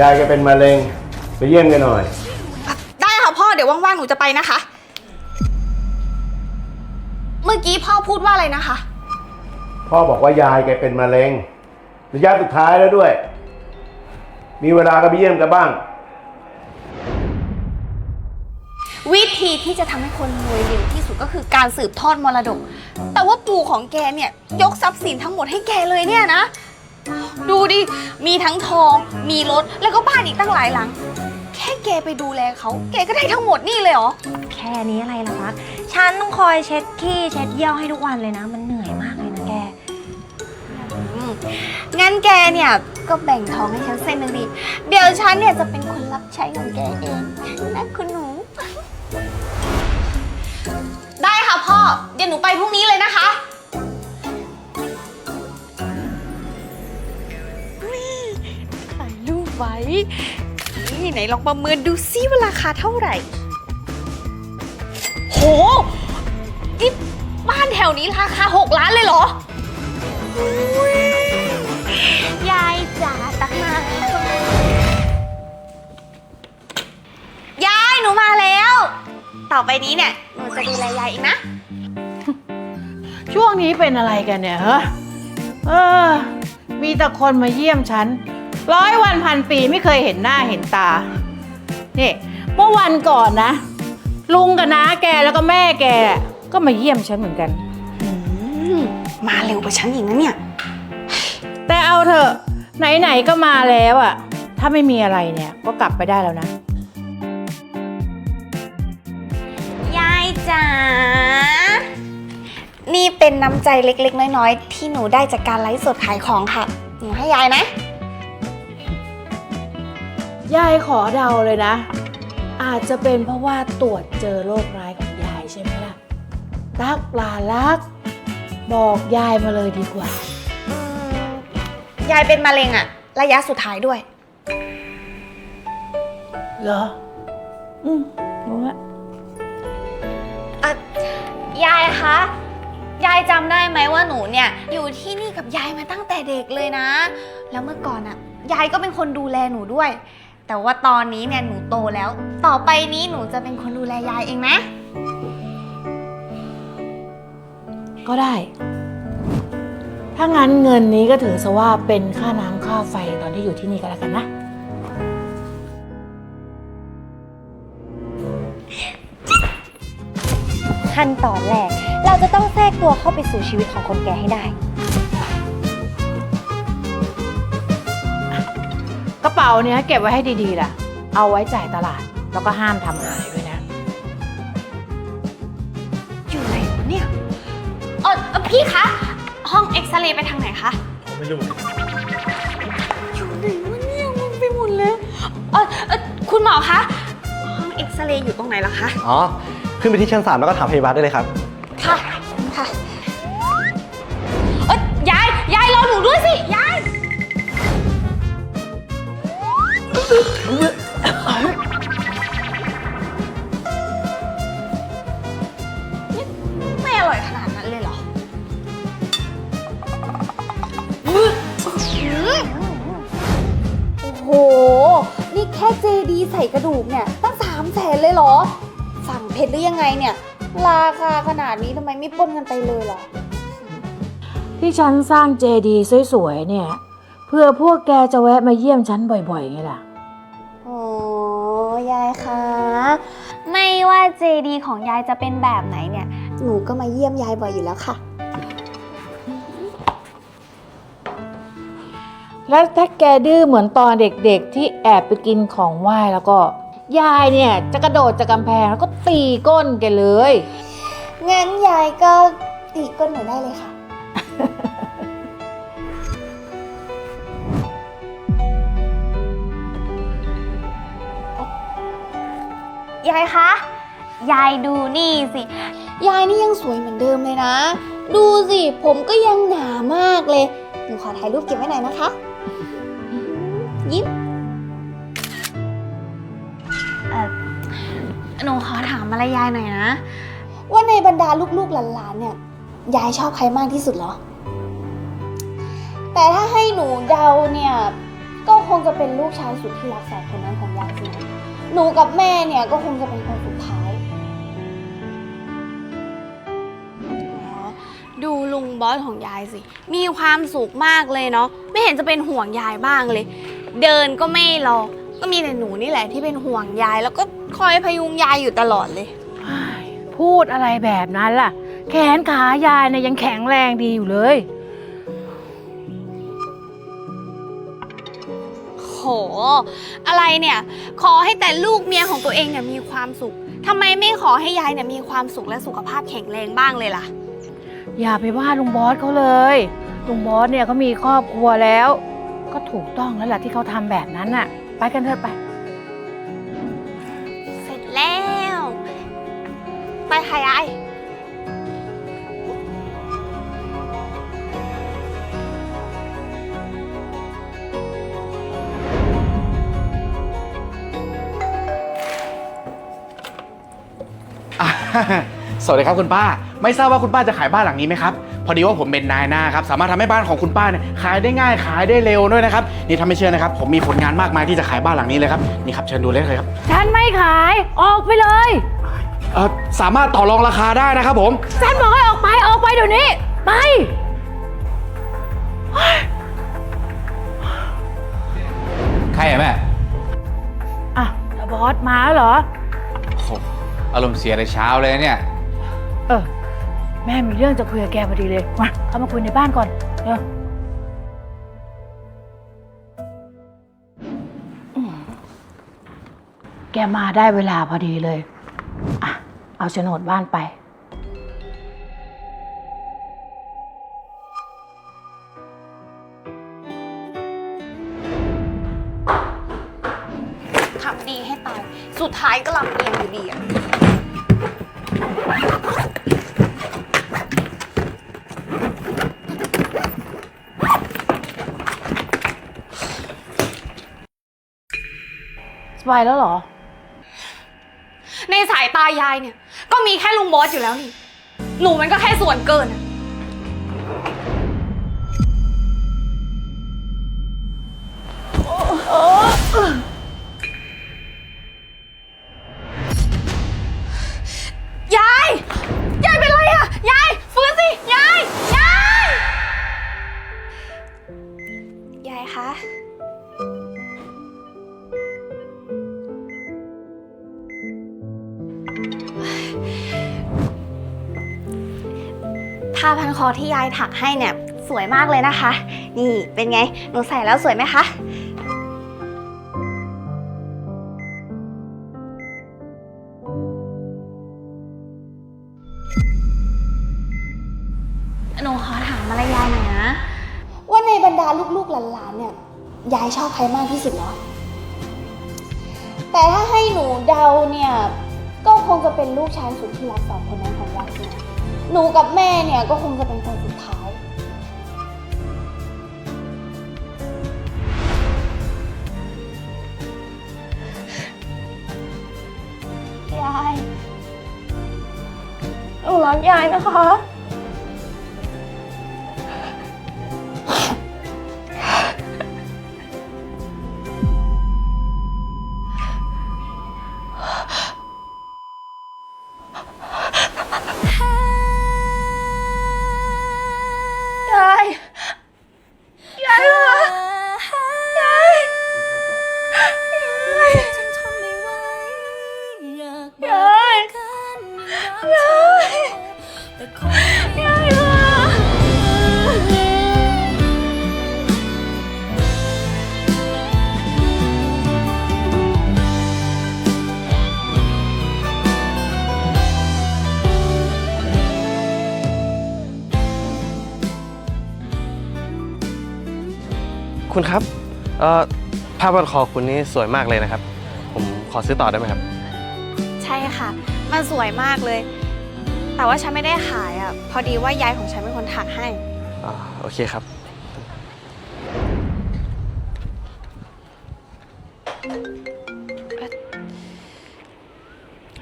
ยายแกเป็นมะเร็ง ไปเยี่ยมแกันหน่อย ได้ค่ะพ่อเดี๋ยวว่างๆ หนูจะไปนะคะ เมื่อกี้พ่อพูดว่าอะไรนะคะ พ่อบอกว่ายายแกเป็นมะเร็งระยะสุดท้ายแล้วด้วย มีเวลาก็ไปเยี่ยมกันบ้าง วิธีที่จะทำให้คนรวยเร็วที่สุดก็คือการสืบทอดมรดก แต่ว่าปู่ของแกเนี่ย ยกทรัพย์สินทั้งหมดให้แกเลยเนี่ยนะ ดูดิ มีทั้งทอง มีรถ แล้วก็บ้านอีกตั้งหลายหลัง แค่แกไปดูแลเขา แกก็ได้ทั้งหมดนี่เลยเหรอ แค่นี้อะไรล่ะพักฉันต้องคอยเช็ดขี้เช็ดเยี่ยวให้ทุกวันเลยนะ มันเหนื่อยมากเลยนะแก อืมงั้นแกเนี่ยก็แบ่งทองให้ฉันเส้นหนึ่งดิ เดี๋ยวฉันเนี่ยจะเป็นคนรับใช้ของแกเองนะคุณหนู ได้ค่ะพ่อ เดี๋ยวหนูไปพรุ่งนี้เลยนะคะ ไว้ นี่ไหนลองประเมินดูซิว่าราคาเท่าไหร่ โหนี่บ้านแถวนี้ราคา 6 ล้านเลยเหรอยยายจ๋าตักมายายหนูมาแล้ว ต่อไปนี้เนี่ย หนูจะดูแลยายเองนะ ช่วงนี้เป็นอะไรกันเนี่ยฮะเออ มีแต่คนมาเยี่ยมฉัน ร้อยวันพันปีไม่เคยเห็นหน้าเห็นตา นี่เมื่อวันก่อนนะ ลุงกับน้าแกแล้วก็แม่แก ก็มาเยี่ยมฉันเหมือนกันอืมมาเร็วกว่าฉันอีกนะเนี่ย แต่เอาเถอะไหนๆก็มาแล้วอะถ้าไม่มีอะไรเนี่ยก็กลับไปได้แล้วนะ ยายจ๋า นี่เป็นน้ำใจเล็กๆ น้อยๆ ที่หนูได้จากการไลฟ์สดขายของค่ะ หนูให้ยายนะ ยายขอเดาเลยนะ อาจจะเป็นเพราะว่าตรวจเจอโรคร้ายของยายใช่ไหมล่ะรักปลารัก บอกยายมาเลยดีกว่าอืมยายเป็นมะเร็งอะระยะสุดท้ายด้วย เหรอ อืมรู้ละอะยายคะ ยายจำได้ไหมว่าหนูเนี่ย อยู่ที่นี่กับยายมาตั้งแต่เด็กเลยนะ แล้วเมื่อก่อนอะยายก็เป็นคนดูแลหนูด้วย แต่ว่าตอนนี้เนี่ยหนูโตแล้ว ต่อไปนี้หนูจะเป็นคนดูแลยายเองนะ ก็ได้ ถ้างั้นเงินนี้ก็ถือซะว่าเป็นค่าน้ำค่าไฟตอนที่อยู่ที่นี่ก็แล้วกันนะ ขั้นตอนแรก เราจะต้องแทรกตัวเข้าไปสู่ชีวิตของคนแก่ให้ได้ ระเป๋าเนี้ยเก็บไว้ให้ดีๆล่ะ เอาไว้จ่ายตลาด แล้วก็ห้ามทำหายด้วยนะ อยู่ไหนวะเนี่ยเออเอ่อพี่คะ ห้องเอ็กซเรย์ไปทางไหนคะไม่รู้อยู่ไหนวะเนี่ยงงไปหมดเลยเออเอ่อคุณหมอคะ ห้องเอ็กซเรย์อยู่ตรงไหนล่ะคะ อ๋อ ขึ้นไปที่ชั้น3แล้วก็ถามพยาบาลได้เลยครับ ดีใส่กระดูกเนี่ยตั้งสามแสนเลยเหรอ สั่งเผ็ดหรือยังไงเนี่ย ราคาขนาดนี้ทำไมไม่ปล้นกันไปเลยเหรอ ที่ฉันสร้างเจดีย์สวยๆเนี่ย เพื่อพวกแกจะแวะมาเยี่ยมฉันบ่อยๆไงล่ะ โอ้ยายคะ ไม่ว่าเจดีของยายจะเป็นแบบไหนเนี่ย หนูก็มาเยี่ยมยายบ่อยอยู่แล้วค่ะ แล้วถ้าแกดื้อเหมือนตอนเด็กๆ ที่แอบไปกินของไหว้แล้วก็ ยายเนี่ยจะกระโดดจากกำแพงแล้วก็ตีก้นแกเลย งั้นยายก็ตีก้นหนูได้เลยค่ะ ยายคะ ยายดูนี่สิ ยายนี่ยังสวยเหมือนเดิมเลยนะ ดูสิ ผมก็ยังหนามากเลย หนูขอถ่ายรูปเก็บไว้หน่อยนะคะ ยิ้มเอ่อหนูขอถามอะไรยายหน่อยนะ ว่าในบรรดาลูกๆหลานๆเนี่ยยายชอบใครมากที่สุดเหรอ แต่ถ้าให้หนูเดาเนี่ย ก็คงจะเป็นลูกชายสุดที่รักสองคนนั้นของยายสินะหนูกับแม่เนี่ยก็คงจะเป็นคนสุดท้ายอ๋อดูลุงบอสของยายสิ มีความสุขมากเลยเนาะ ไม่เห็นจะเป็นห่วงยายบ้างเลย เดินก็ไม่รอ ก็มีแต่หนูนี่แหละที่เป็นห่วงยาย แล้วก็คอยพยุงยายอยู่ตลอดเลย พูดอะไรแบบนั้นล่ะ แขนขายายเนี่ยยังแข็งแรงดีอยู่เลย โห อะไรเนี่ย ขอให้แต่ลูกเมียของตัวเองเนี่ยมีความสุขทำไมไม่ขอให้ยายเนี่ยมีความสุขและสุขภาพแข็งแรงบ้างเลยล่ะ อย่าไปว่าลุงบอสเขาเลยลุงบอสเนี่ยเขามีครอบครัวแล้ว ก็ถูกต้องแล้วล่ะที่เขาทำแบบนั้นน่ะ ไปกันเถอะไป เสร็จแล้ว ไปค่ะยาย อะ สวัสดีครับคุณป้า ไม่ทราบว่าคุณป้าจะขายบ้านหลังนี้ไหมครับพอดีว่าผมเป็นนายหน้าครับสามารถทำให้บ้านของคุณป้าเนี่ยขายได้ง่ายขายได้เร็วด้วยนะครับนี่ถ้าไม่เชื่อนะครับ ผมมีผลงานมากมายที่จะขายบ้านหลังนี้เลยครับนี่ครับเชิญดูเลยครับฉันไม่ขายออกไปเลยเออสามารถต่อรองราคาได้นะครับผมฉันบอกให้ออกไปออกไปเดี๋ยวนี้ไปใครอะแม่อะแล้วบอสมาแล้วเหรอโอ้โหอารมณ์เสียแต่เช้าเลยเนี่ย เออ แม่มีเรื่องจะคุยกับแกพอดีเลย มา เข้ามาคุยในบ้านก่อนเนาะแกมาได้เวลาพอดีเลย อะ เอาโฉนดบ้านไป สบายแล้วเหรอ ในสายตายายเนี่ย ก็มีแค่ลุงบอสอยู่แล้วนี่ หนูมันก็แค่ส่วนเกินอะ ที่ยายถักให้เนี่ยสวยมากเลยนะคะ นี่เป็นไงหนูใส่แล้วสวยไหมคะหนูขอถามอะไรยายหน่อยนะ ว่าในบรรดาลูกๆหลานๆเนี่ยยายชอบใครมากที่สุดเหรอ แต่ถ้าให้หนูเดาเนี่ย ก็คงจะเป็นลูกชายสุดที่รักสองคนนั้นของยายสินะ หนูกับแม่เนี่ยก็คงจะเป็นคนสุดท้าย ยาย หนูรักยายนะคะ ยายคะคุณครับเอ่อผ้าพันคอคุณนี่สวยมากเลยนะครับ ผมขอซื้อต่อได้ไหมครับ ใช่ค่ะ มันสวยมากเลย แต่ว่าฉันไม่ได้ขายอะ พอดีว่ายายของฉันเป็นคนถักให้ อ่าโอเคครับ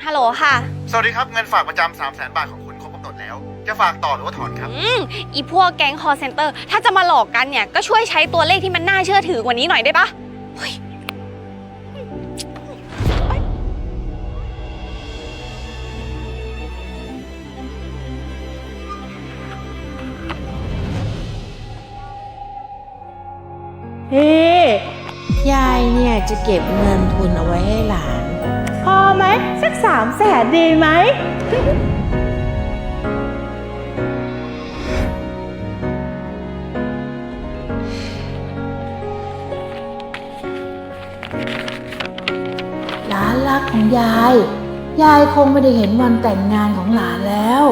ฮัลโหลค่ะ สวัสดีครับ เงินฝากประจำ3 0 0 0 0 0บาทของคุณครบกำหนดแล้วจะจะฝากต่อหรือว่าถอนครับ อืม อีพวกแก๊งคอร์เซนเตอร์ ถ้าจะมาหลอกกันเนี่ย ก็ช่วยใช้ตัวเลขที่มันน่าเชื่อถือกว่านี้หน่อยได้ปะเฮ้ย เฮ้ยายเนี่ยจะเก็บเงินทุนเอาไว้ให้หลาน พอไหมสักสามแสนดีไหม หลานรักของยาย ยายคงไม่ได้เห็นวันแต่งงานของหลานแล้ว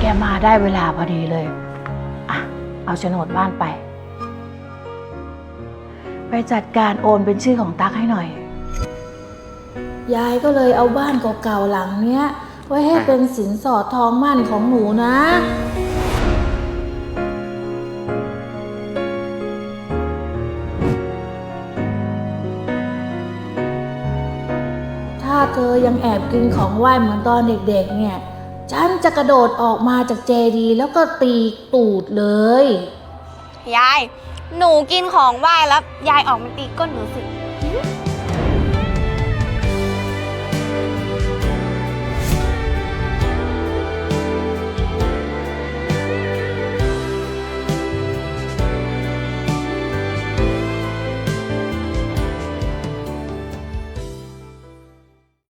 แกมาได้เวลาพอดีเลย อะ เอาโฉนดบ้านไป ไปจัดการโอนเป็นชื่อของตั๊กให้หน่อย ยายก็เลยเอาบ้านเก่าๆหลังเนี้ย ไว้ให้เป็นสินสอดทองมั่นของหนูนะ ถ้าเธอยังแอบกินของไหว้เหมือนตอนเด็กๆเนี่ย ฉันจะกระโดดออกมาจากเจดีย์แล้วก็ตีตูดเลย ยาย หนูกินของไหว้แล้ว ยายออกมาตีก้นหนูสิ